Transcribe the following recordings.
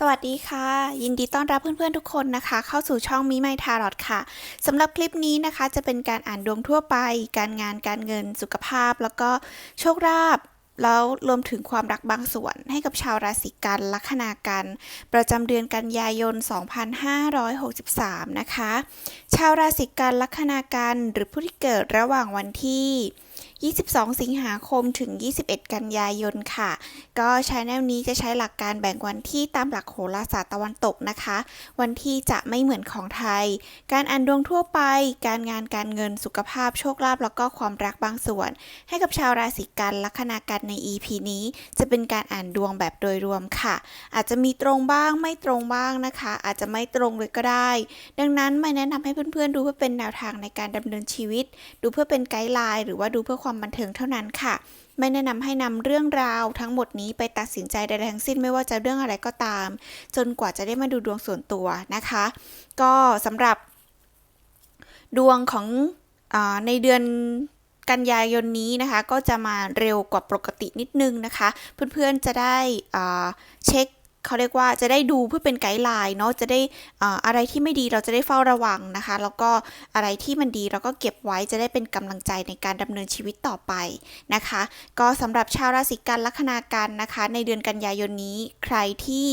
สวัสดีค่ะ ยินดีต้อนรับเพื่อนๆทุกคนนะคะ เข้าสู่ช่องมิไมทารอดค่ะสำหรับคลิปนี้นะคะ จะเป็นการอ่านดวงทั่วไป การงานการเงินสุขภาพ แล้วก็โชคลาภแล้วรวมถึงความรักบางส่วนให้กับชาวราศีกันลัคนากัน ประจำเดือนกันยายน 2563 นะคะ ชาวราศีกันลัคนากันหรือผู้ที่เกิดระหว่างวันที่ 22 สิงหาคมถึง 21 กันยายนค่ะ ก็ชแนวนี้จะใช้หลักการแบ่งวันที่ตามหลักโหราศาสตร์ตะวันตกนะคะ วันที่จะไม่เหมือนของไทย การอ่านดวงทั่วไป การงานการเงินสุขภาพโชคลาภแล้วก็ความรักบางส่วน ให้กับชาวราศีกันลัคนากันใน EP นี้ จะเป็นการอ่านดวงแบบโดยรวมค่ะ อาจจะมีตรงบ้างไม่ตรงบ้างนะคะ อาจจะไม่ตรงเลยก็ได้ ดังนั้นไม่แนะนำให้เพื่อนๆดูเพื่อเป็นแนวทางในการดำเนินชีวิต ดูเพื่อเป็นไกด์ไลน์หรือว่าดูเพื่อความบันเทิงเท่านั้นค่ะ ไม่แนะนำให้นำเรื่องราวทั้งหมดนี้ไปตัดสินใจใดๆทั้งสิ้นไม่ว่าจะเรื่องอะไรก็ตาม จนกว่าจะได้มาดูดวงส่วนตัวนะคะ ก็สำหรับดวงของอในเดือนกันยายนนี้นะคะ ก็จะมาเร็วกว่าปกตินิดนึงนะคะ เพื่อนๆจะได้เช็ค เขาเรียกว่าจะได้ดูเพื่อเป็นไกด์ไลน์เนาะจะได้อ่าอะไรที่ไม่ดีเราจะได้เฝ้าระวังนะคะ แล้วก็อะไรที่มันดีเราก็เก็บไว้จะได้เป็นกำลังใจในการดำเนินชีวิตต่อไปนะคะ ก็สำหรับชาวราศีกันลัคนากันนะคะ ในเดือนกันยายนนี้ใครที่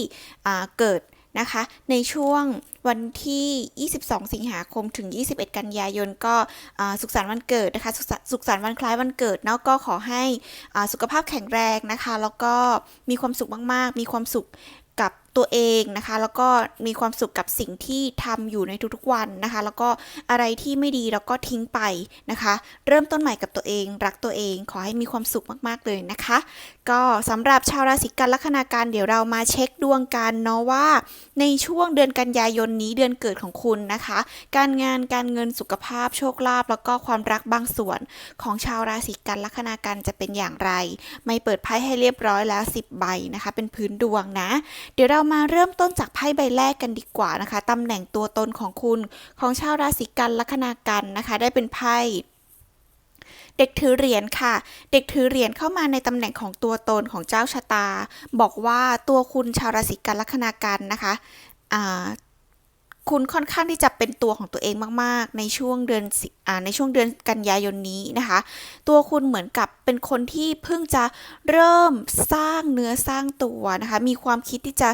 เกิดนะคะในช่วงวันที่ 22 สิงหาคมถึง 21 กันยายน ก็สุขสันต์วันเกิดนะคะ สุขสันต์สุขสันต์วันคล้ายวันเกิดเนาะก็ขอให้สุขภาพแข็งแรงนะคะ แล้วก็มีความสุขมาก ๆ มีความสุข กับ ตัวเองนะคะ แล้วก็มีความสุขกับสิ่งที่ทำอยู่ในทุกๆวันนะคะ แล้วก็อะไรที่ไม่ดีเราก็ทิ้งไปนะคะ เริ่มต้นใหม่กับตัวเอง รักตัวเอง ขอให้มีความสุขมากๆเลยนะคะ ก็สำหรับชาวราศีกันลัคนาการเดี๋ยวเรามาเช็คดวงกันเนาะว่า ในช่วงเดือนกันยายนนี้เดือนเกิดของคุณนะคะ การงานการเงินสุขภาพโชคลาภแล้วก็ความรักบางส่วนของชาวราศีกันลัคนากันจะเป็นอย่างไร ไม่เปิดไพ่ให้เรียบร้อยแล้ว 10 ใบนะคะ เป็นพื้นดวงนะ เดี๋ยวเรามาเริ่มต้นจากไพ่ใบแรกกันดีกว่านะคะตำแหน่งตัวตนของคุณของชาวราศีกันลัคนากันนะคะ ได้เป็นไพ่เด็กถือเหรียญค่ะ เด็กถือเหรียญเข้ามาในตำแหน่งของตัวตนของเจ้าชะตา บอกว่าตัวคุณชาวราศีกันลัคนากันนะคะอ่า คุณค่อนข้างที่จะเป็นตัวของตัวเองมาก ๆ ในช่วงเดือนอในช่วงเดือนกันยายนนี้นะคะ ตัวคุณเหมือนกับเป็นคนที่เพิ่งจะเริ่มสร้างเนื้อสร้างตัวนะคะ มีความคิดที่จะ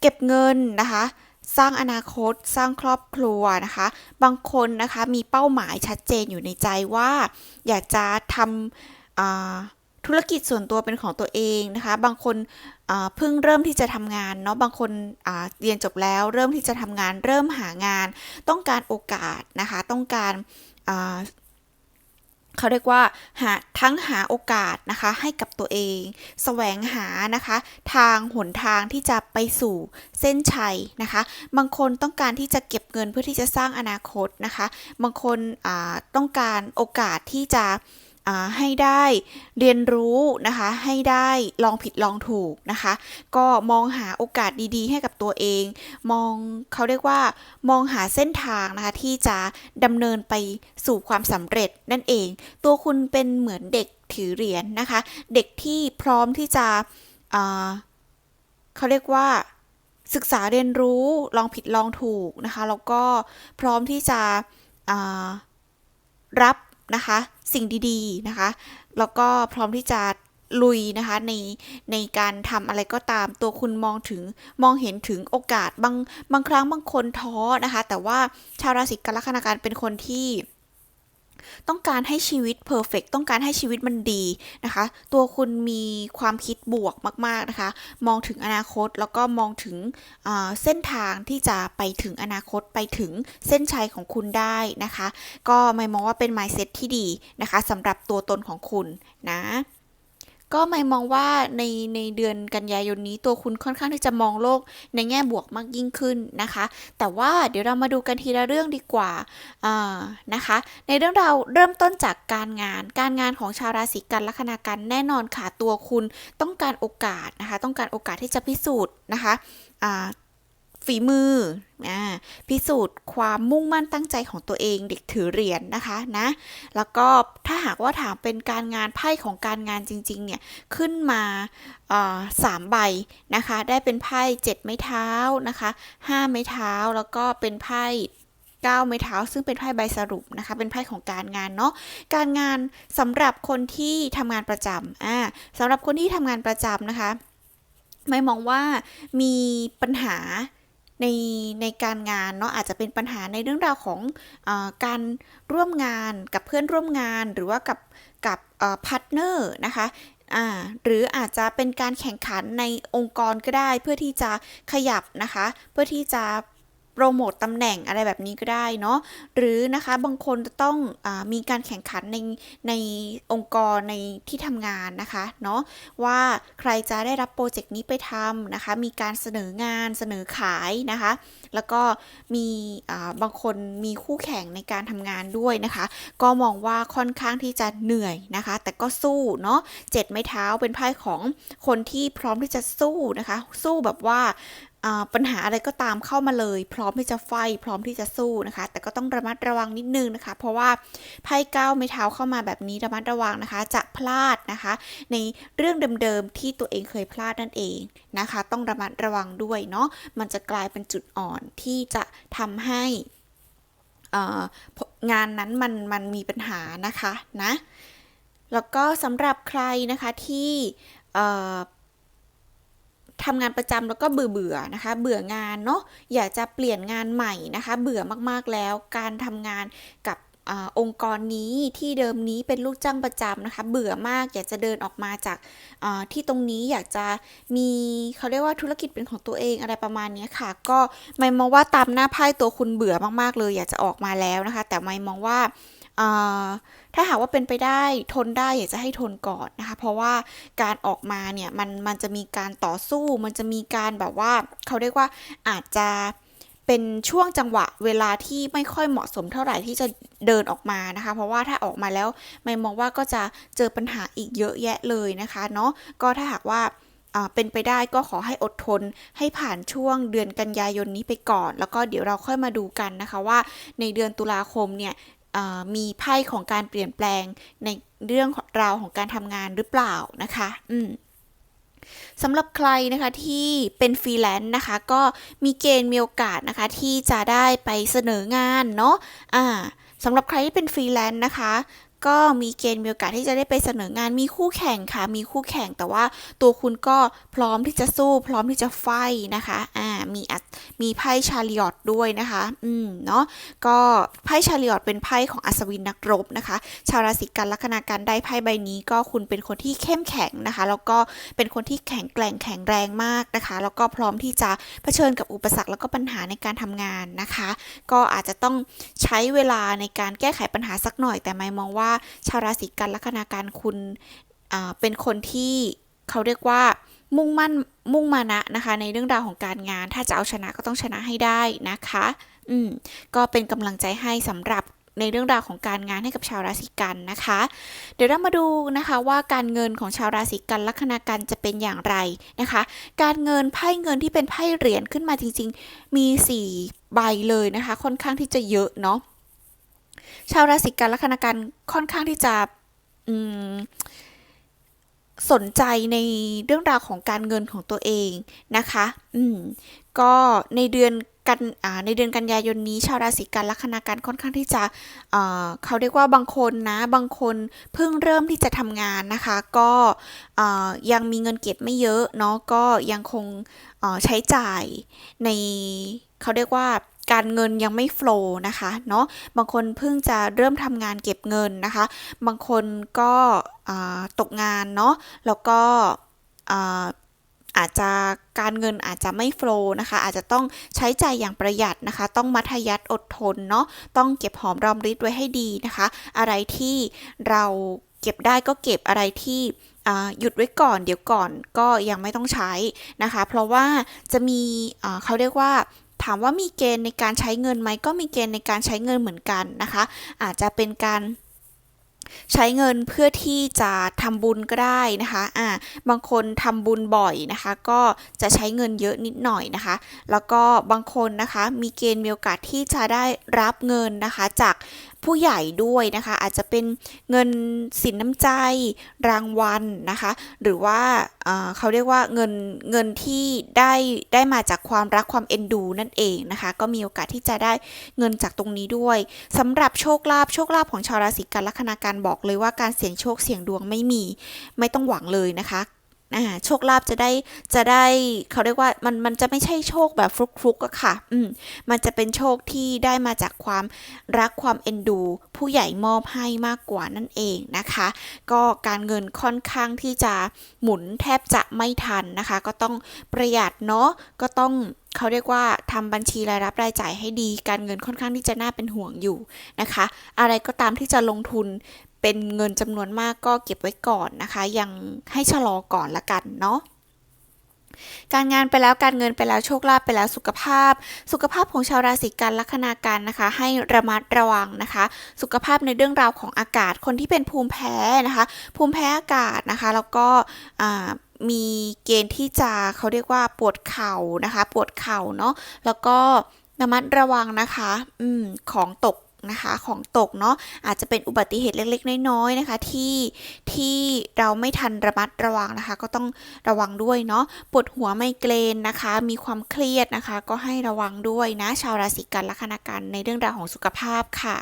เก็บเงินนะคะ สร้างอนาคตสร้างครอบครัวนะคะ บางคนนะคะมีเป้าหมายชัดเจนอยู่ในใจว่า อยากจะทำ ธุรกิจส่วนตัวเป็นของตัวเองนะคะ บางคนเพิ่งเริ่มที่จะทำงานเนาะ บางคนเรียนจบแล้ว เริ่มที่จะทำงาน เริ่มหางาน ต้องการโอกาสนะคะ ต้องการเขาเรียกว่าหาทั้งหาโอกาสนะคะให้กับตัวเองแสวงหานะคะ ทางหนทางที่จะไปสู่เส้นชัยนะคะ บางคนต้องการที่จะเก็บเงินเพื่อที่จะสร้างอนาคตนะคะ บางคนต้องการโอกาสที่จะ ให้ได้เรียนรู้นะคะ ให้ได้ลองผิดลองถูกนะคะ ก็มองหาโอกาสดีๆ ให้กับตัวเอง มองเขาเรียกว่ามองหาเส้นทางนะคะที่จะดำเนินไปสู่ความสำเร็จนั่นเอง ตัวคุณเป็นเหมือนเด็กถือเหรียญนะคะ เด็กที่พร้อมที่จะเขาเรียกว่าศึกษาเรียนรู้ลองผิดลองถูกนะคะ แล้วก็พร้อมที่จะรับ นะคะ สิ่งดีๆนะคะ แล้วก็พร้อมที่จะลุยนะคะในในการทำอะไรก็ตามตัวคุณมองถึงมองเห็นถึงโอกาสบางบางครั้งบางคนท้อนะคะ แต่ว่าชาวราศีกันลัคนาการเป็นคนที่ ต้องการให้ชีวิตเพอร์เฟกต้องการให้ชีวิตมันดีนะคะ ตัวคุณมีความคิดบวกมากๆนะคะ มองถึงอนาคตแล้วก็มองถึงเส้นทางที่จะไปถึงอนาคตไปถึงเส้นชัยของคุณได้นะคะ ก็ไม่มองว่าเป็น mindset ที่ดีนะคะสำหรับตัวตนของคุณนะ ก็ไม่มองว่าในในเดือนกันยายนนี้ตัวคุณค่อนข้างที่จะมองโลกในแง่บวกมากยิ่งขึ้นนะคะ แต่ว่าเดี๋ยวเรามาดูกันทีละเรื่องดีกว่านะคะ ในเรื่องเราเริ่มต้นจากการงาน การงานของชาวราศีกันลัคนากันแน่นอนค่ะตัวคุณต้องการโอกาสนะคะ ต้องการโอกาสที่จะพิสูจน์นะคะ ฝีมืออ่าพิสูจน์ความมุ่งมั่นตั้งใจของตัวเองเด็กถือเหรียญนะคะนะ แล้วก็ถ้าหากว่าถามเป็นการงานไพ่ของการงานจริงๆเนี่ยขึ้นมาสามใบนะคะ ได้เป็นไพ่เจ็ดไม้เท้านะคะห้าไม้เท้าแล้วก็เป็นไพ่เก้าไม้เท้าซึ่งเป็นไพ่ใบสรุปนะคะ เป็นไพ่ของการงานเนาะการงานสำหรับคนที่ทำงานประจำอ่าสำหรับคนที่ทำงานประจำนะคะ ไม่มองว่ามีปัญหา ในในการงานเนาะอาจจะเป็นปัญหาในเรื่องราวของอการร่วมงานกับเพื่อนร่วมงานหรือว่ากับกับพาร์ทเนอร์นะคะหรืออาจจะเป็นการแข่งขันในองค์กรก็ได้เพื่อที่จะขยับนะคะ เพื่อที่จะ โปรโมตตำแหน่งอะไรแบบนี้ก็ได้เนาะหรือนะคะบางคนจะต้องอมีการแข่งขันในในองค์กรในที่ทำงานนะคะเนาะว่าใครจะได้รับโปรเจกต์นี้ไปทำนะคะ มีการเสนองานเสนอขายนะคะ แล้วก็มีบางคนมีคู่แข่งในการทำงานด้วยนะคะ ก็มองว่าค่อนข้างที่จะเหนื่อยนะคะ แต่ก็สู้เนาะเจ็ดไม้เท้าเป็นไพ่ของคนที่พร้อมที่จะสู้นะคะ สู้แบบว่า ปัญหาอะไรก็ตามเข้ามาเลย พร้อมที่จะไฟพร้อมที่จะสู้นะคะ แต่ก็ต้องระมัดระวังนิดนึงนะคะ เพราะว่าไพ่เก้าไม้เท้าเข้ามาแบบนี้ระมัดระวังนะคะ จะพลาดนะคะ ในเรื่องเดิมๆที่ตัวเองเคยพลาดนั่นเองนะคะ ต้องระมัดระวังด้วยเนาะมันจะกลายเป็นจุดอ่อนที่จะทำให้งานนั้นมันมันมีปัญหานะคะนะแล้วก็สำหรับใครนะคะที่ ทำงานประจำแล้วก็เบื่อเบื่อนะคะ เบื่องานเนาะอยากจะเปลี่ยนงานใหม่นะคะ เบื่อมากๆแล้วการทำงานกับอองค์กรนี้ที่เดิมนี้เป็นลูกจ้างประจำนะคะ เบื่อมากอยากจะเดินออกมาจากที่ตรงนี้อยากจะมีเขาเรียกว่าธุรกิจเป็นของตัวเองอะไรประมาณนี้ค่ะ ก็ไม่มองว่าตามหน้าไพ่ตัวคุณเบื่อมากๆเลย อยากจะออกมาแล้วนะคะ แต่ไม่มองว่า ถ้าหากว่าเป็นไปได้ทนได้อยากจะให้ทนก่อนนะคะ เพราะว่าการออกมาเนี่ยมันมันจะมีการต่อสู้ มันจะมีการแบบว่าเขาเรียกว่าอาจจะเป็นช่วงจังหวะเวลาที่ไม่ค่อยเหมาะสมเท่าไหร่ที่จะเดินออกมานะคะ เพราะว่าถ้าออกมาแล้วไม่มองว่าก็จะเจอปัญหาอีกเยอะแยะเลยนะคะเนาะก็ถ้าหากว่าเป็นไปได้ก็ขอให้อดทนให้ผ่านช่วงเดือนกันยายนนี้ไปก่อน แล้วก็เดี๋ยวเราค่อยมาดูกันนะคะว่าในเดือนตุลาคมเนี่ย มีไพ่ของการเปลี่ยนแปลงในเรื่องราวของการทำงานหรือเปล่านะคะ อืมสำหรับใครนะคะที่เป็นฟรีแลนซ์นะคะ ก็มีเกณฑ์มีโอกาสนะคะ ที่จะได้ไปเสนองานเนาะอ่าสำหรับใครที่เป็นฟรีแลนซ์นะคะ ก็มีเกณฑ์มีโอกาสที่จะได้ไปเสนองานมีคู่แข่งค่ะ มีคู่แข่งแต่ว่าตัวคุณก็พร้อมที่จะสู้ พร้อมที่จะไฟนะคะอ่ามีอัดมีไพ่ชาลิออตด้วยนะคะ อืมเนาะก็ไพ่ชาลิออตเป็นไพ่ของอัศวินนักรบนะคะ ชาวราศีกันลัคนาการได้ไพ่ใบนี้ก็คุณเป็นคนที่เข้มแข็งนะคะ แล้วก็เป็นคนที่แข็งแกร่งแข็งแรงมากนะคะ แล้วก็พร้อมที่จะเผชิญกับอุปสรรคแล้วก็ปัญหาในการทำงานนะคะ ก็อาจจะต้องใช้เวลาในการแก้ไขปัญหาสักหน่อยแต่ไม่มองว่าชาวราศีกันลัคนาการคุณเป็นคนที่เขาเรียกว่ามุ่งมั่นมุ่งมานะนะคะ ในเรื่องราวของการงาน ถ้าจะเอาชนะก็ต้องชนะให้ได้นะคะ อืมก็เป็นกำลังใจให้สำหรับในเรื่องราวของการงานให้กับชาวราศีกันนะคะ เดี๋ยวเรามาดูนะคะว่าการเงินของชาวราศีกันลัคนากันจะเป็นอย่างไรนะคะ การเงินไพ่เงินที่เป็นไพ่เหรียญขึ้นมาจริง ๆ มี 4 ใบเลยนะคะ ค่อนข้างที่จะเยอะเนาะ ชาวราศีกันลัคนาการค่อนข้างที่จะสนใจในเรื่องราวของการเงินของตัวเองนะคะ อืม ก็ในเดือนกันในเดือนกันยายนนี้ชาวราศีกันลัคนาการค่อนข้างที่จะเเขาเรียกว่าบางคนนะบางคนเพิ่งเริ่มที่จะทำงานนะคะ ก็ยังมีเงินเก็บไม่เยอะเนาะก็ยังคงใช้จ่ายในเขาเรียกว่า การเงินยังไม่โฟล์นะคะเนาะบางคนเพิ่งจะเริ่มทำงานเก็บเงินนะคะ บางคนก็ตกงานเนาะแล้วก็อาจจะการเงินอาจจะไม่โฟล์นะคะ อาจจะต้องใช้ใจอย่างประหยัดนะคะ ต้องมัธยัติอดทนเนาะต้องเก็บหอมรอมริบไว้ให้ดีนะคะ อะไรที่เราเก็บได้ก็เก็บอะไรที่หยุดไว้ก่อนเดี๋ยวก่อนก็ยังไม่ต้องใช้นะคะ เพราะว่าจะมีเขาเรียกว่า ถามว่ามีเกณฑ์ในการใช้เงินไหมก็มีเกณฑ์ในการใช้เงินเหมือนกันนะคะ อาจจะเป็นการใช้เงินเพื่อที่จะทำบุญก็ได้นะคะ อ่า บางคนทำบุญบ่อยนะคะ ก็จะใช้เงินเยอะนิดหน่อยนะคะ แล้วก็บางคนนะคะ มีเกณฑ์มีโอกาสที่จะได้รับเงินนะคะ จากผู้ใหญ่ด้วยนะคะ อาจจะเป็นเงินสินน้ำใจรางวัลนะคะ หรือว่าเเขาเรียกว่าเงินเงินที่ได้ได้มาจากความรักความเอ็นดูนั่นเองนะคะ ก็มีโอกาสที่จะได้เงินจากตรงนี้ด้วยสำหรับโชคลาภโชคลาภของชาวราศีกันลัคนาการบอกเลยว่าการเสี่ยงโชคเสี่ยงดวงไม่มี ไม่ต้องหวังเลยนะคะ อ่าโชคลาภจะได้จะได้เขาเรียกว่ามันมันจะไม่ใช่โชคแบบฟลุกฟลุกอะค่ะ อืมมันจะเป็นโชคที่ได้มาจากความรักความเอ็นดู ผู้ใหญ่มอบให้มากกว่านั่นเองนะคะ ก็การเงินค่อนข้างที่จะหมุนแทบจะไม่ทันนะคะ ก็ต้องประหยัดเนาะก็ต้องเขาเรียกว่าทำบัญชีรายรับรายจ่ายให้ดี การเงินค่อนข้างที่จะน่าเป็นห่วงอยู่นะคะ อะไรก็ตามที่จะลงทุน เป็นเงินจำนวนมากก็เก็บไว้ก่อนนะคะ ยังให้ชะลอก่อนละกันเนาะการงานไปแล้วการเงินไปแล้วโชคลาภไปแล้วสุขภาพ สุขภาพของชาวราศีกันลัคนาการนะคะ ให้ระมัดระวังนะคะ สุขภาพในเรื่องราวของอากาศคนที่เป็นภูมิแพ้นะคะ ภูมิแพ้อากาศนะคะ แล้วก็มีเกณฑ์ที่จะเขาเรียกว่าปวดเข่านะคะ ปวดเข่าเนาะแล้วก็ระมัดระวังนะคะอืมของตก นะคะของตกเนาะอาจจะเป็นอุบัติเหตุเล็กๆ น้อยๆนะคะที่ที่เราไม่ทันระมัดระวังนะคะ ก็ต้องระวังด้วยเนาะปวดหัวไมเกรนนะคะ มีความเครียดนะคะ ก็ให้ระวังด้วยนะชาวราศีกันลัคนาการในเรื่องราวของสุขภาพค่ะ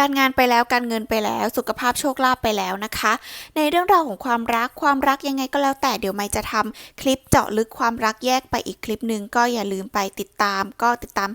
การงานไปแล้วการเงินไปแล้วสุขภาพโชคลาภไปแล้วนะคะ ในเรื่องราวของความรักความรักยังไงก็แล้วแต่เดี๋ยวไม่จะทำคลิปเจาะลึกความรักแยกไปอีกคลิปหนึ่งก็อย่าลืมไปติดตาม ก็ติดตาม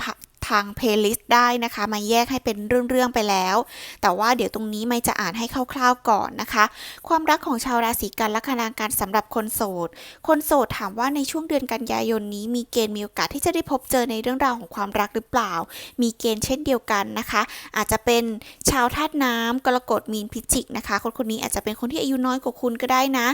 ทางเพลย์ลิสต์ได้นะคะ มาแยกให้เป็นเรื่อง ๆ ไปแล้ว แต่ว่าเดี๋ยวตรงนี้ไม่จะอ่านให้คร่าวๆก่อนนะคะ ความรักของชาวราศีกันลัคนาการสำหรับคนโสด คนโสดถามว่าในช่วงเดือนกันยายนนี้ มีเกณฑ์มีโอกาสที่จะได้พบเจอในเรื่องราวของความรักหรือเปล่า มีเกณฑ์เช่นเดียวกันนะคะ อาจจะเป็นชาวธาตุน้ำกรกฎมีนพิจิกนะคะ คนคนนี้อาจจะเป็นคนที่อายุน้อยกว่าคุณก็ได้นะ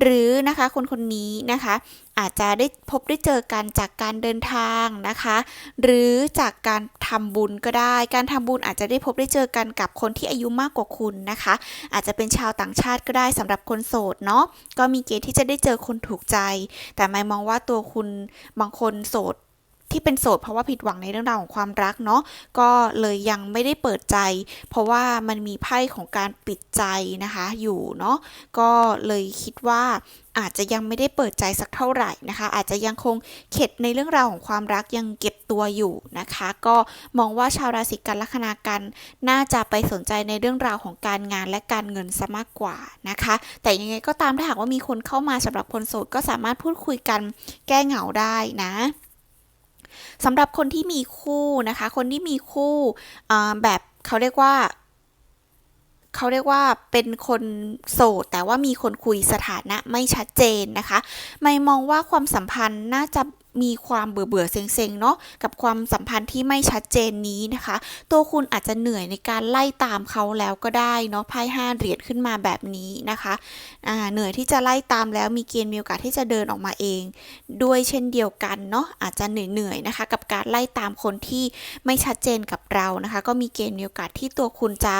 หรือนะคะคนคนนี้นะคะ อาจจะได้พบได้เจอกันจากการเดินทางนะคะ หรือจากการทำบุญก็ได้ การทำบุญอาจจะได้พบได้เจอกันกับคนที่อายุมากกว่าคุณนะคะ อาจจะเป็นชาวต่างชาติก็ได้สำหรับคนโสดเนาะก็มีเกณฑ์ที่จะได้เจอคนถูกใจ แต่ไม่มองว่าตัวคุณบางคนโสด ที่เป็นโสดเพราะว่าผิดหวังในเรื่องราวของความรักเนาะก็เลยยังไม่ได้เปิดใจ เพราะว่ามันมีไพ่ของการปิดใจนะคะอยู่เนาะก็เลยคิดว่าอาจจะยังไม่ได้เปิดใจสักเท่าไหร่นะคะ อาจจะยังคงเข็ดในเรื่องราวของความรักยังเก็บตัวอยู่นะคะ ก็มองว่าชาวราศีกันลัคนากันน่าจะไปสนใจในเรื่องราวของการงานและการเงินซะมากกว่านะคะ แต่ยังไงก็ตามถ้าหากว่ามีคนเข้ามาสำหรับคนโสดก็สามารถพูดคุยกันแก้เหงาได้นะ สำหรับคนที่มีคู่นะคะ คนที่มีคู่แบบเขาเรียกว่าเขาเรียกว่าเป็นคนโสด แต่ว่ามีคนคุยสถานะไม่ชัดเจนนะคะ ไม่มองว่าความสัมพันธ์น่าจะ มีความเบื่อเบื่อเซ็งๆเนาะกับความสัมพันธ์ที่ไม่ชัดเจนนี้นะคะ ตัวคุณอาจจะเหนื่อยในการไล่ตามเขาแล้วก็ได้เนาะไพ่ห้าเหรียญขึ้นมาแบบนี้นะคะอ่าเหนื่อยที่จะไล่ตามแล้วมีเกณฑ์มีโอกาสที่จะเดินออกมาเอง ด้วยเช่นเดียวกันเนาะอาจจะเหนื่อยๆนะคะ กับการไล่ตามคนที่ไม่ชัดเจนกับเรานะคะ ก็มีเกณฑ์มีโอกาสที่ตัวคุณจะ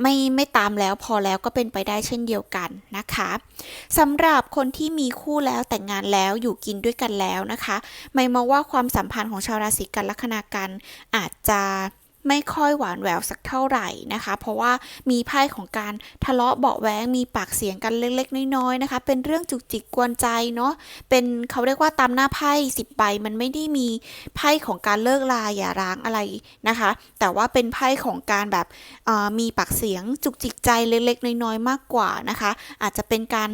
ไม่ไม่ตามแล้วพอแล้วก็เป็นไปได้เช่นเดียวกันนะคะสำหรับคนที่มีคู่แล้วแต่งงานแล้วอยู่กินด้วยกันแล้วนะคะไม่มองว่าความสัมพันธ์ของชาวราศีกันลัคนากันอาจจะไม่ค่อยหวานแหววสักเท่าไหร่นะคะ เพราะว่ามีไพ่ของการทะเลาะเบาแว้งมีปากเสียงกันเล็กๆ น้อยๆนะคะ เป็นเรื่องจุกจิกกวนใจเนาะเป็นเขาเรียกว่าตามหน้าไพ่สิบใบมันไม่ได้มีไพ่ของการเลิกลาอย่าร้างอะไรนะคะ แต่ว่าเป็นไพ่ของการแบบมีปากเสียงจุกจิกใจเล็กๆ น้อยๆมากกว่านะคะ อาจจะเป็นการ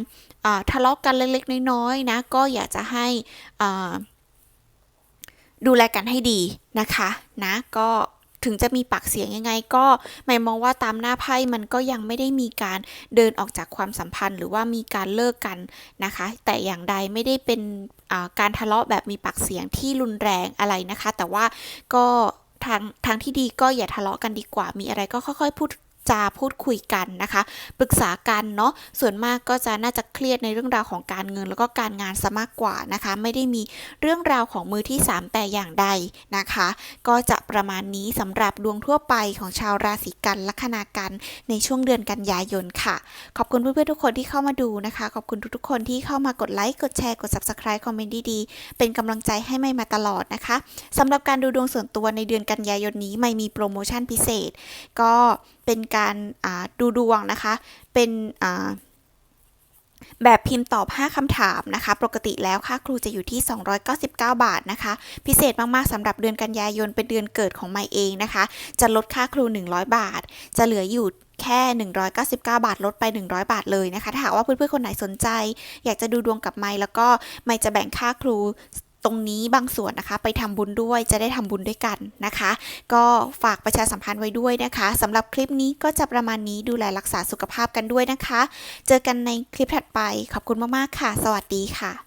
ทะเลาะกันเล็กๆ น้อยๆนะก็อยากจะให้ ดูแลกันให้ดีนะคะนะก็ถึงจะมีปากเสียงยังไงก็ไม่มองว่าตามหน้าไพ่มันก็ยังไม่ได้มีการเดินออกจากความสัมพันธ์ หรือว่ามีการเลิกกันนะคะ แต่อย่างใดไม่ได้เป็นการทะเลาะแบบมีปากเสียงที่รุนแรงอะไรนะคะ แต่ว่าก็ทางทางที่ดีก็อย่าทะเลาะกันดีกว่า มีอะไรก็ค่อยๆ พูด จาพูดคุยกันนะคะ ปรึกษากันเนาะส่วนมากก็จะน่าจะเครียดในเรื่องราวของการเงิน แล้วก็การงานซะมากกว่านะคะ ไม่ได้มีเรื่องราวของมือที่ 3 แต่อย่างใดนะคะ ก็จะประมาณนี้สำหรับดวงทั่วไปของชาวราศีกันลัคนากันในช่วงเดือนกันยายนค่ะ ขอบคุณเพื่อนๆทุกคนที่เข้ามาดูนะคะ ขอบคุณทุกๆคนที่เข้ามากดไลค์กดแชร์กด subscribe คอมเมนต์ดีๆเป็นกำลังใจให้ไม่มาตลอดนะคะสำหรับการดูดวงส่วนตัวในเดือนกันยายนนี้ไม่มีโปรโมชั่นพิเศษ ก็ เป็นการดูดวงนะคะ เป็นแบบพิมพ์ตอบ 5 คำถามนะคะ ปกติแล้วค่าครูจะอยู่ที่ 299 บาทนะคะ พิเศษมากๆสำหรับเดือนกันยายนเป็นเดือนเกิดของไมเองนะคะ จะลดค่าครู 100 บาท จะเหลืออยู่แค่ 199 บาท ลดไป 100 บาทเลยนะคะ ถ้าหากว่าเพื่อนๆ คนไหนสนใจ อยากจะดูดวงกับไมแล้วก็ไมจะแบ่งค่าครู ตรงนี้บางส่วนนะคะไปทำบุญด้วยจะได้ทำบุญด้วยกันนะคะ ก็ฝากประชาสัมพันธ์ไว้ด้วยนะคะสำหรับคลิปนี้ก็จะประมาณนี้ดูแลรักษาสุขภาพกันด้วยนะคะ เจอกันในคลิปถัดไปขอบคุณมากๆค่ะ สวัสดีค่ะ